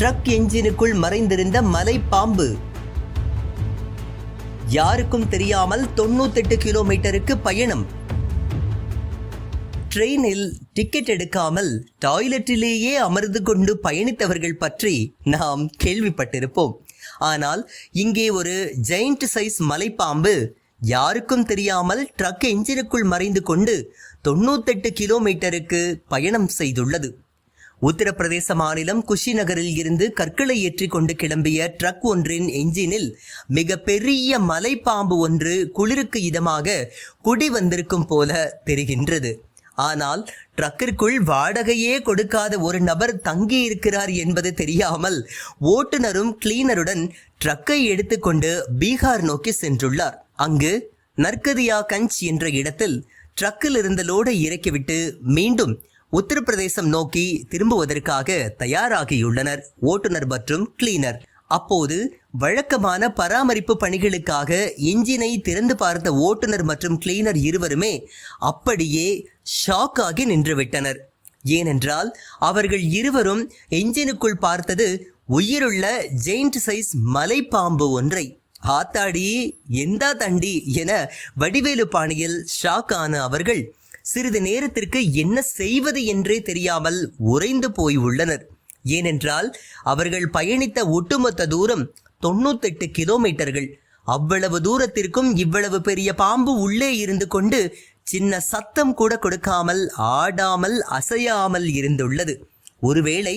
Drug என்ஜினுக்குள் மறைந்திருந்த மலை பாம்பு யாருக்கும் தெரியாமல் தொண்ணூத்தெட்டு கிலோமீட்டருக்கு பயணம். ட்ரெயினில் டிக்கெட் எடுக்காமல் டாய்லெட்டிலேயே அமர்ந்து கொண்டு பயணித்தவர்கள் பற்றி நாம் கேள்விப்பட்டிருப்போம். ஆனால் இங்கே ஒரு ஜெயிண்ட் சைஸ் மலைப்பாம்பு யாருக்கும் தெரியாமல் ட்ரக் என்ஜினுக்குள் மறைந்து கொண்டு தொண்ணூத்தெட்டு கிலோமீட்டருக்கு பயணம் செய்துள்ளது. உத்தரப்பிரதேச மாநிலம் குஷிநகரில் இருந்து கற்களை ஏற்றி கொண்டு கிளம்பிய ட்ரக் ஒன்றின் என்ஜினில் மிக பெரிய மலைப்பாம்பு ஒன்று குளிருக்கு இதமாக குடி வந்திருக்கும் போல தெரிகின்றது. ஆனால் ட்ரக்கிற்குள் வாடகையே கொடுக்காத ஒரு நபர் தங்கி இருக்கிறார் என்பது தெரியாமல் ஓட்டுநரும் கிளீனருடன் ட்ரக்கை எடுத்துக்கொண்டு பீகார் நோக்கி சென்றுள்ளார். அங்கு நர்கதியா கஞ்ச் என்ற இடத்தில் ட்ரக்கில் இருந்த லோடை இறக்கிவிட்டு மீண்டும் உத்தரப்பிரதேசம் நோக்கி திரும்புவதற்காக தயாராகியுள்ளனர். ஓட்டுநர் மற்றும் கிளீனர். அப்போது வழக்கமான பராமரிப்பு பணிகளுக்காக என்ஜினை திறந்து பார்த்த ஓட்டுநர் மற்றும் கிளீனர் இருவருமே அப்படியே ஷாக் ஆகி நின்றுவிட்டனர். ஏனென்றால் அவர்கள் இருவரும் என்ஜினுக்குள் பார்த்தது உயிருள்ள ஜெயிண்ட் சைஸ் மலைப்பாம்பு ஒன்றை. ஆத்தாடி எந்தா தண்டி என வடிவேலு பாணியில் ஷாக் ஆன அவர்கள் சிறிது நேரத்திற்கு என்ன செய்வது என்றே தெரியாமல் உறைந்து போய் உள்ளனர். ஏனென்றால் அவர்கள் பயணித்த ஒட்டுமொத்த தூரம் தொண்ணூத்தெட்டு கிலோமீட்டர்கள். அவ்வளவு தூரத்திற்கும் இவ்வளவு பெரிய பாம்பு உள்ளே இருந்து கொண்டு சின்ன சத்தம் கூட கொடுக்காமல் ஆடாமல் அசையாமல் இருந்துள்ளது. ஒருவேளை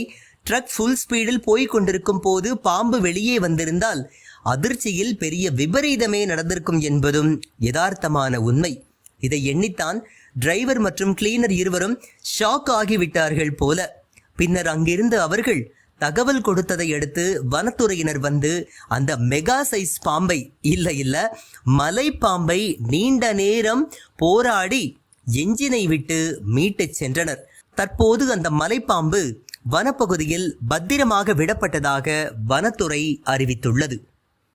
ட்ரக் ஃபுல் ஸ்பீடில் போய்க் கொண்டிருக்கும் போது பாம்பு வெளியே வந்திருந்தால் அதிர்ச்சியில் பெரிய விபரீதமே நடந்திருக்கும் என்பதும் யதார்த்தமான உண்மை. இதை எண்ணித்தான் டிரைவர் மற்றும் கிளீனர் இருவரும் ஷாக் ஆகிவிட்டார்கள் போல. பின்னர் அங்கிருந்து அவர்கள் தகவல் கொடுத்ததை அடுத்து வனத்துறையினர் வந்து அந்த மெகா சைஸ் பாம்பை இல்ல இல்ல மலை பாம்பை நீண்ட நேரம் போராடி எஞ்சினை விட்டு மீட்டுச் சென்றனர். தற்போது அந்த மலைப்பாம்பு வனப்பகுதியில் பத்திரமாக விடப்பட்டதாக வனத்துறை அறிவித்துள்ளது.